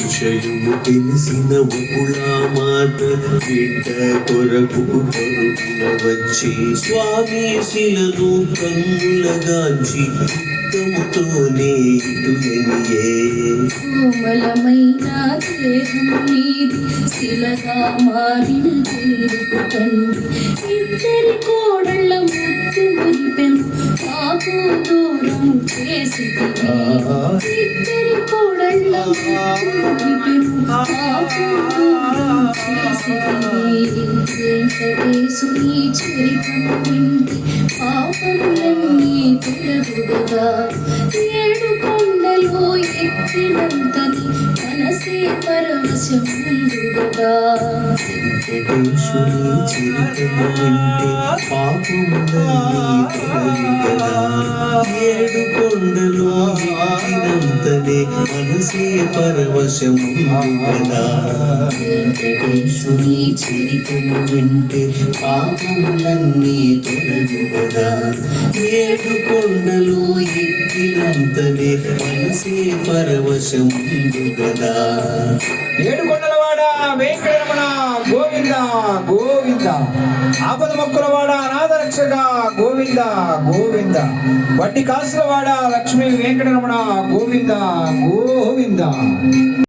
విషయము తెలిసిన మాత బిడ్డ కొరకు పరుగున వచ్చి స్వామి శిలను కన్నులగాంచి దుఃఖముతోనే ఇటు కోమలమైన దేహం నీది శిలగా మారిన తెలుగు తండ్రి ఇద్దరి కోడళ్ళ ముత్తు మురిపెను నాకు దూరం చేసి వెంకటేశుని చరితం వింటి పాపములన్నీ తొలగుడగా ఏడు కొండలో ఎక్కినంతని మనసే పరవశముందుగా వెంకటేశుని పాపములన్నీ ఎక్కినంతనే మనసే పరవశముందుగదా వెంకటేశుని చరితము వింటే పాపములన్నీ తొలగుగదా ఏడు కొండలు ఎక్కినంతనే మనసే పరవశముందుగదా ఏడు కొండలవాడ వెంకటరమణ గోవింద గోవింద. ఆపద మొక్కులవాడ అనాథరక్షక గోవింద గోవింద. వడ్డీ కాసులవాడ లక్ష్మీ వెంకటరమణ గోవింద గోవింద.